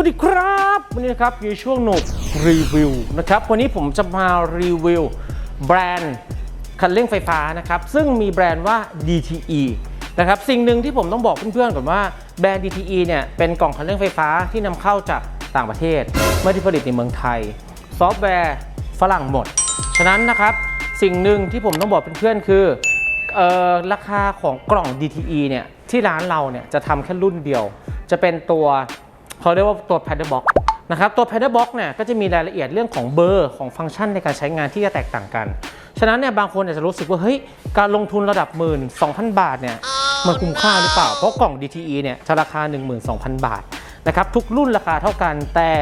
วัสดีครับวันนี้นะครับอยู่ช่วงหนุกรีวิวนะครับวันนี้ผมจะมารีวิวแบรนด์คันเร่งไฟฟ้านะครับซึ่งมีแบรนด์ว่า DTE นะครับสิ่งหนึ่งที่ผมต้องบอกเพื่อนๆก่อนว่าแบรนด์ DTE เนี่ยเป็นกล่องคันเร่งไฟฟ้าที่นำเข้าจากต่างประเทศไม่ได้ผลิตในเมืองไทย ซอฟต์แวร์ฝรั่งหมด ฉะนั้นนะครับสิ่งหนึ่งที่ผมต้องบอกเพื่อนๆคือออราคาของกล่อง DTE เนี่ยที่ร้านเราเนี่ยจะทำแค่รุ่นเดียว จะเป็นตัว เขาเรียกว่าตัว Paddle Box นะครับตัว Paddle Box เนี่ยก็จะมีรายละเอียดเรื่องของเบอร์ของฟังก์ชันในการใช้งานที่จะแตกต่างกัน ฉะนั้นเนี่ยบางคนอาจจะรู้สึกว่าเฮ้ยการลงทุนระดับหมื่น2,000 บาทเนี่ยมันคุ้มค่าหรือเปล่า เพราะกล่อง DTE เนี่ยจะราคา 12,000 บาทนะครับทุกรุ่นราคาเท่ากันแต่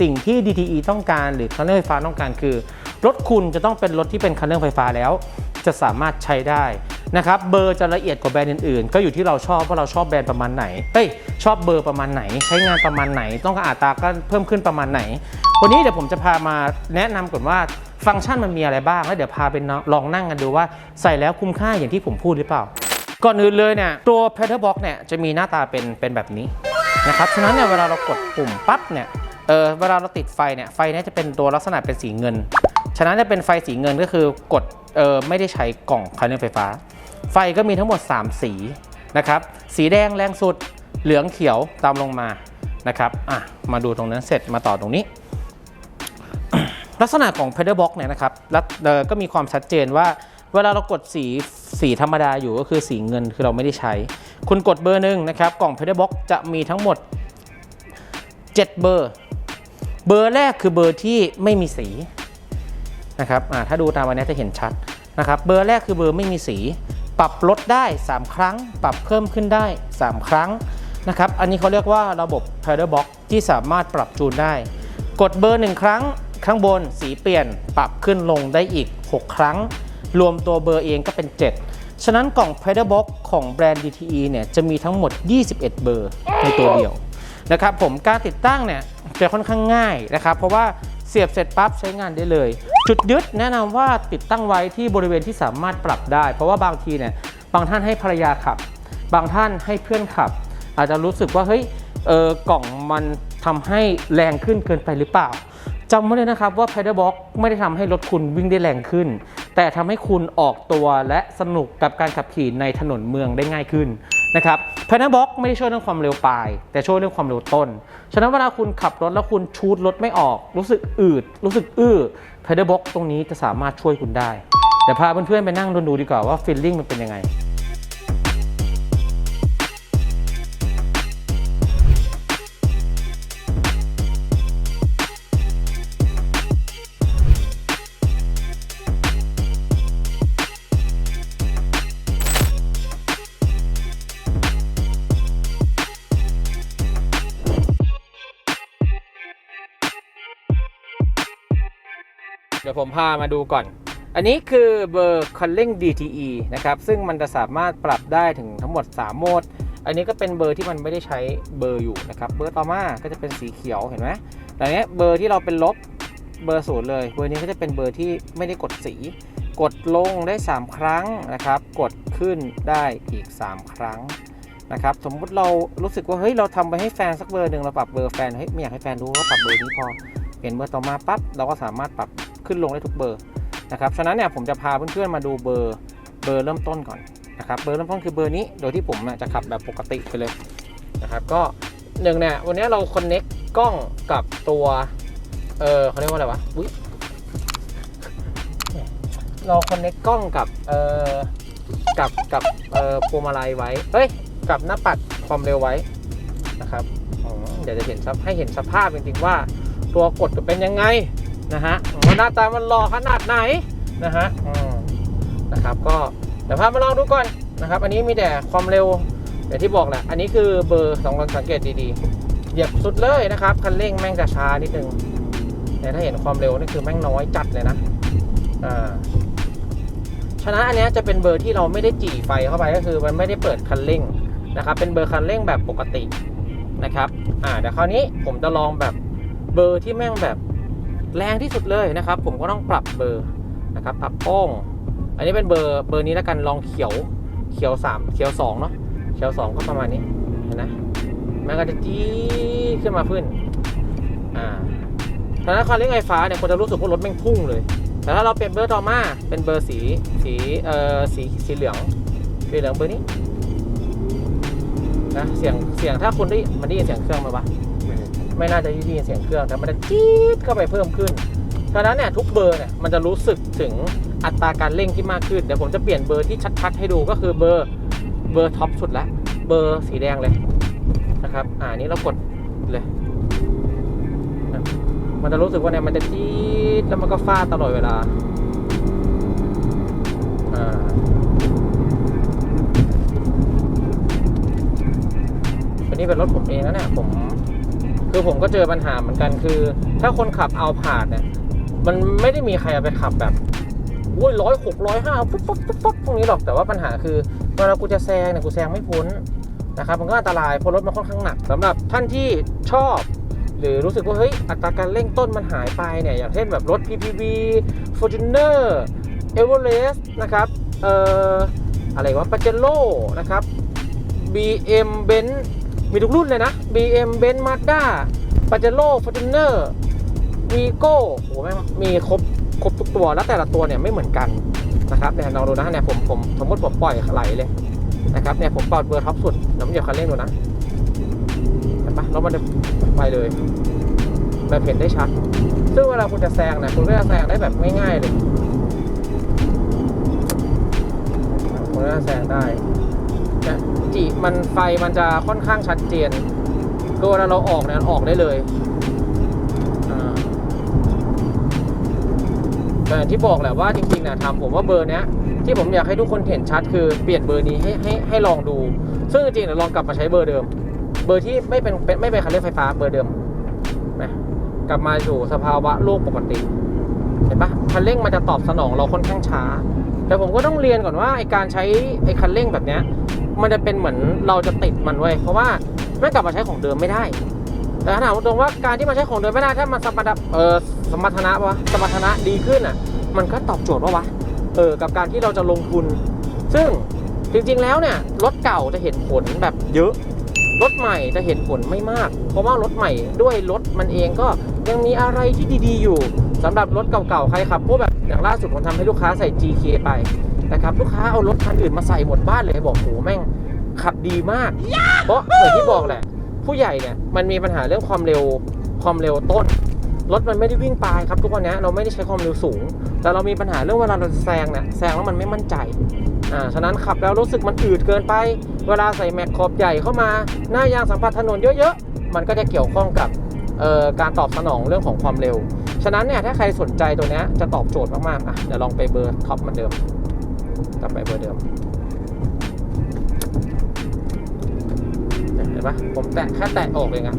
สิ่งที่ DTE ต้องการ หรือคันเร่งไฟฟ้าต้องการคือรถคุณจะต้องเป็นรถที่เป็นคันเร่งไฟฟ้าแล้ว จะสามารถใช้ได้ นะครับเบอร์จะละเอียดกว่าแบรนด์อื่นๆ ก็อยู่ที่เราชอบว่าเราชอบแบรนด์ประมาณไหนเอ้ยชอบเบอร์ประมาณไหน ใช้งานประมาณไหน ต้องการอัตราการเพิ่มขึ้นประมาณไหน วันนี้เดี๋ยวผมจะพามาแนะนำก่อนว่าฟังก์ชันมันมีอะไรบ้างแล้วเดี๋ยวพาไปลองนั่งกันดูว่าใส่แล้วคุ้มค่าอย่างที่ผมพูดหรือเปล่า ก่อนอื่นเลยเนี่ยตัว Pedal Box เนี่ยจะมีหน้าตาเป็นเป็นแบบนี้นะครับฉะนั้นเนี่ยเวลาเรากดปุ่มปั๊บเนี่ยเออเวลาเราติดไฟเนี่ยไฟเนี่ยจะเป็นตัวลักษณะเป็นสีเงิน ฉะนั้นจะเป็นไฟสีเงินก็คือกดเออไม่ได้ใช้กล่องคันเร่งไฟฟ้า ไฟก็มีทั้งหมด 3 สีนะครับ สีแดงแรงสุด เหลืองเขียวตามลงมานะครับอะมาดูตรงนั้นเสร็จมาต่อตรงนี้ ลักษณะของ pedal box เนี่ยนะครับแล้วก็มีความชัดเจนว่าเวลาเรากดสีสีธรรมดาอยู่ก็คือสีเงินคือเราไม่ได้ใช้ คุณกดเบอร์หนึ่งนะครับ กล่อง pedal box จะมีทั้งหมด 7 เบอร์ เบอร์แรกคือเบอร์ที่ไม่มีสีนะครับอ่าถ้าดูตามวันนี้จะเห็นชัดนะครับ เบอร์แรกคือเบอร์ไม่มีสี ปรับลดได้ 3 ครั้ง ปรับเพิ่มขึ้นได้ 3 ครั้งนะครับ อันนี้เขาเรียกว่าระบบ pedal box ที่สามารถปรับจูนได้ กดเบอร์ 1 ครั้ง ข้างบนสีเปลี่ยน ปรับขึ้นลงได้อีก 6 ครั้ง รวมตัวเบอร์เองก็เป็น 7 ฉะนั้นกล่อง pedal box ของแบรนด์ DTE เนี่ยจะมีทั้งหมด 21 เบอร์ในตัวเดียวนะครับผมการติดตั้งเนี่ยจะค่อนข้างง่ายนะครับ เพราะว่า เสียบเสร็จปั๊บใช้งานได้เลย จุดยึดแนะนำว่าติดตั้งไว้ที่บริเวณที่สามารถปรับได้ เพราะว่าบางทีเนี่ยบางท่านให้ภรรยาขับ บางท่านให้เพื่อนขับ อาจจะรู้สึกว่าเฮ้ยเออกล่องมันทำให้แรงขึ้นเกินไปหรือเปล่าจำไว้เลยนะครับว่า Pedal Box ไม่ได้ทำให้รถคุณวิ่งได้แรงขึ้น แต่ทำให้คุณออกตัวและสนุกกับการขับขี่ในถนนเมืองได้ง่ายขึ้น นะครับ Pedal Box ไม่ได้ช่วยเรื่องความเร็วปลาย แต่ช่วยเรื่องความเร็วต้น ฉะนั้นเวลาคุณขับรถแล้วคุณชูดรถไม่ออก รู้สึกอืด รู้สึกอื้อ Pedal Box ตรงนี้จะสามารถช่วยคุณได้เดี๋ยวพาเพื่อนๆไปนั่งดูดูดีกว่าว่าฟีลลิ่งมันเป็นยังไง เดี๋ยวผมพามาดูก่อน อันนี้คือเบอร์คันเร่ง DTE นะครับ ซึ่งมันจะสามารถปรับได้ถึงทั้งหมด 3 โหมด อันนี้ก็เป็นเบอร์ที่มันไม่ได้ใช้เบอร์อยู่นะครับ เบอร์ต่อมาก็จะเป็นสีเขียวเห็นไหมแต่เนี้ยเบอร์ที่เราเป็นลบเบอร์ศูนย์เลย เบอร์นี้ก็จะเป็นเบอร์ที่ไม่ได้กดสี กดลงได้ 3 ครั้งนะครับ กดขึ้นได้อีก 3 ครั้งนะครับสมมุติเรารู้สึกว่าเฮ้ยเราทำไปให้แฟนสักเบอร์หนึ่งเราปรับเบอร์แฟนเฮ้ยไม่อยากให้แฟนรู้ก็ปรับเบอร์นี้พอเปลี่ยนเบอร์ต่อมาปั๊บเราก็สามารถปรับ ขึ้นลงได้ทุกเบอร์นะครับฉะนั้นเนี่ยผมจะพาเพื่อนๆมาดูเบอร์เบอร์เริ่มต้นก่อนนะครับเบอร์เริ่มต้นคือเบอร์นี้โดยที่ผมเนี่ยจะขับแบบปกติไปเลยนะครับก็หนึ่งเนี่ยวันนี้เราคอนเน็กกล้องกับตัวเออเขาเรียกว่าอะไรวะอุ้ยเราคอนเน็กกล้องกับเออกับกับเออพวงมาลัยไว้เฮ้ยกับหน้าปัดความเร็วไว้นะครับอ๋อเดี๋ยวจะเห็นให้เห็นสภาพจริงๆว่าตัวกดเป็นยังไงนะฮะ ว่าหน้าตามันหล่อขนาดไหนนะฮะนะครับก็เดี๋ยวพามาลองดูก่อนนะครับ อันนี้มีแต่ความเร็วอย่างที่บอกแหละอันนี้คือเบอร์สองคนสังเกตดีๆเหยียบสุดเลยนะครับคันเร่งแม่งจะช้านิดนึงแต่ถ้าเห็นความเร็วนี่คือแม่งน้อยจัดเลยนะอ่าฉะนั้นอันเนี้ยจะเป็นเบอร์ที่เราไม่ได้จี่ไฟเข้าไปก็คือมันไม่ได้เปิดคันเร่งนะครับ เป็นเบอร์คันเร่งแบบปกตินะครับ อ่าเดี๋ยวคราวนี้ผมจะลองแบบเบอร์ที่แม่งแบบ แรงที่สุดเลยนะครับ ผมก็ต้องปรับเบอร์นะครับปรับโป้ง อันนี้เป็นเบอร์เบอร์นี้แล้วกันลองเขียวเขียวสามเขียวสองเนาะเขียวสองก็ประมาณนี้เห็นนะมันก็จะจี้ขึ้นมาขึ้นอ่าแต่ถ้าคันเร่งไฟฟ้าเนี่ยคนจะรู้สึกว่ารถแม่งพุ่งเลย แต่ถ้าเราเปลี่ยนเบอร์ต่อมาเป็นเบอร์สีสีเอ่อสีสีเหลืองสีเหลืองเบอร์นี้นะเสียงเสียงถ้าคุณได้มันได้ยินเสียงเครื่องไหมวะ ไม่น่าจะได้ยินเสียงเครื่องแต่มันจะจี๊ดเข้าไปเพิ่มขึ้นดังนั้นเนี่ยทุกเบอร์เนี่ยมันจะรู้สึกถึงอัตราการเร่งที่มากขึ้น เดี๋ยวผมจะเปลี่ยนเบอร์ที่ชัด ๆ ให้ดูก็คือเบอร์เบอร์ท็อปสุดละเบอร์สีแดงเลยนะครับ อ่านี้เรากดเลยมันจะรู้สึกว่าเนี่ยมันจะจี๊ดแล้วมันก็ฟาดตลอดเวลาอ่าอันนี้เป็นรถผมเองนะเนี่ยผม คือผมก็เจอปัญหาเหมือนกันคือ ถ้าคนขับเอาผ่านเนี่ยมันไม่ได้มีใครเอาไปขับแบบอุ้ยร้อยหกร้อยห้าปุ๊บปุ๊บปุ๊บปุ๊บพวกนี้หรอกแต่ว่าปัญหาคือเวลากูจะแซงเนี่ยกูแซงไม่พ้นนะครับมันก็อันตรายเพราะรถมันค่อนข้างหนักสำหรับท่านที่ชอบ หรือรู้สึกว่าเฮ้ยอัตราการเร่งต้นมันหายไปเนี่ยอย่างเช่นแบบรถ PPV Fortuner Everest นะครับเอ่ออะไรวะ Pajero นะครับ BM Benz มีทุกรุ่นเลยนะ BM Benz Mazda Pajero Fortuner Vigo โอ้โหแม่งมีครบครบทุกตัวแล้วแต่ละตัวเนี่ยไม่เหมือนกันนะครับเนี่ยลองดูนะเนี่ยผมผมสมมติผมปล่อยไหลเลยนะครับเนี่ยผมเปล่อยเบอร์ท็อปสุดเดี๋ยวผมเหยียบคันเร่งดูนะเห็นปะแล้วมันจะไปเลยแบบเห็นได้ชัด ซึ่งเวลาคุณจะแซงเนี่ยคุณก็จะแซงได้แบบง่ายๆเลยคุณก็จะแซงได้ นี่ยจีมันไฟมันจะค่อนข้างชัดเจนคือเวลาเราออกเนี่ยออกได้เลยแต่ที่บอกแหละว่าจริงๆเนี่ยทำผมว่าเบอร์เนี้ยที่ผมอยากให้ทุกคนเห็นชัดคือเปลี่ยนเบอร์นี้ให้ให้ให้ลองดู ซึ่งจริงๆเนี่ยลองกลับมาใช้เบอร์เดิม เบอร์ที่ไม่เป็นเป็นไม่เป็นคันเร่งไฟฟ้าเบอร์เดิมนะกลับมาสู่สภาวะโลกปกติ เห็นปะคันเร่งมันจะตอบสนองเราค่อนข้างช้า แต่ผมก็ต้องเรียนก่อนว่าไอการใช้ไอคันเร่งแบบเนี้ยมันจะเป็นเหมือนเราจะติดมันไว้เพราะว่าไม่กลับมาใช้ของเดิมไม่ได้ แต่ถ้าถามตรงๆว่าการที่มาใช้ของเดิมไม่ได้ถ้ามันสมรรถเออสมรรถนะวะสมรรถนะดีขึ้นอะ มันก็ตอบโจทย์ว่าวะเออกับการที่เราจะลงทุน ซึ่งจริงๆแล้วเนี่ยรถเก่าจะเห็นผลแบบเยอะ รถใหม่จะเห็นผลไม่มาก เพราะว่ารถใหม่ด้วยรถมันเองก็ยังมีอะไรที่ดีๆอยู่สำหรับรถเก่าๆใครขับพวกแบบอย่างล่าสุดผมทำให้ลูกค้าใส่ GK ไปนะครับลูกค้าเอารถคันอื่นมาใส่หมดบ้านเลยบอกโหแม่งขับดีมาก เพราะเหมือนที่บอกแหละ ผู้ใหญ่เนี่ยมันมีปัญหาเรื่องความเร็วความเร็วต้น รถมันไม่ได้วิ่งปลายครับทุกวันนี้เราไม่ได้ใช้ความเร็วสูง แต่เรามีปัญหาเรื่องเวลาเราจะแซงเนี่ยแซงแล้วมันไม่มั่นใจอ่าฉะนั้นขับแล้วรู้สึกมันอืดเกินไป เวลาใส่แม็กขอบใหญ่เข้ามา หน้ายางสัมผัสถนนเยอะๆ มันก็จะเกี่ยวข้องกับเอ่อการตอบสนองเรื่องของความเร็ว ฉะนั้นเนี่ยถ้าใครสนใจตัวนี้จะตอบโจทย์มากๆอะเดี๋ยวลองไปเบอร์ท็อปเหมือนเดิมกลับไปเบอร์เดิมเห็นปะผมแตะแค่แตะออกเองอะ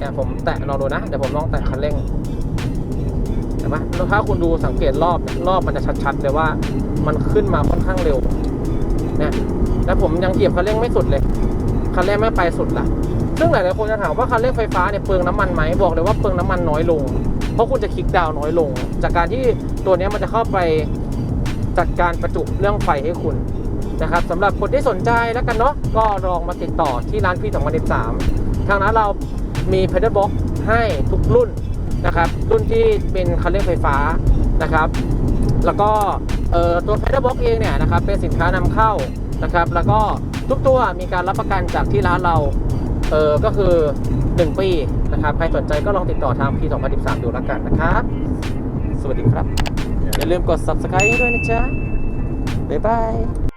เนี่ยผมแตะลองดูนะ เดี๋ยวผมลองแตะคันเร่งเห็นไหมแล้วถ้าคุณดูสังเกตรอบเนี่ยรอบมันจะชัดๆเลยว่ามันขึ้นมาค่อนข้างเร็วเนี่ยแล้วผมยังเหยียบคันเร่งไม่สุดเลยคันเร่งไม่ไปสุดละซึ่งหลายๆคนจะถามว่าคันเร่งไฟฟ้าเนี่ยเปลืองน้ำมันไหมบอกเลยว่าเปลืองน้ำมันน้อยลง เพราะคุณจะคลิกดาวน์น้อยลง จากการที่ตัวนี้มันจะเข้าไปจัดการประจุเรื่องไฟให้คุณนะครับสำหรับคนที่สนใจแล้วกันเนาะก็ลองมาติดต่อที่ร้านพี่2013ทางนั้นเรา มีเพด a l บ็อกให้ทุกรุ่นนะครับ รุ่นที่เป็นคันเร่งไฟฟ้านะครับ แล้วก็ตัว p e d a l Box เองเนี่ยนะครับเป็นสินค้านำเข้านะครับ แล้วก็ทุกตัวมีการรับประกันจากที่ร้านเราเออก็คือ 1 ปีนะครับ ใครสนใจก็ลองติดต่อทาง P 2013 ดูแล้วกันนะครับ สวัสดีครับ อย่าลืมกด subscribe ด้วยนะจ๊ะ บ๊ายบาย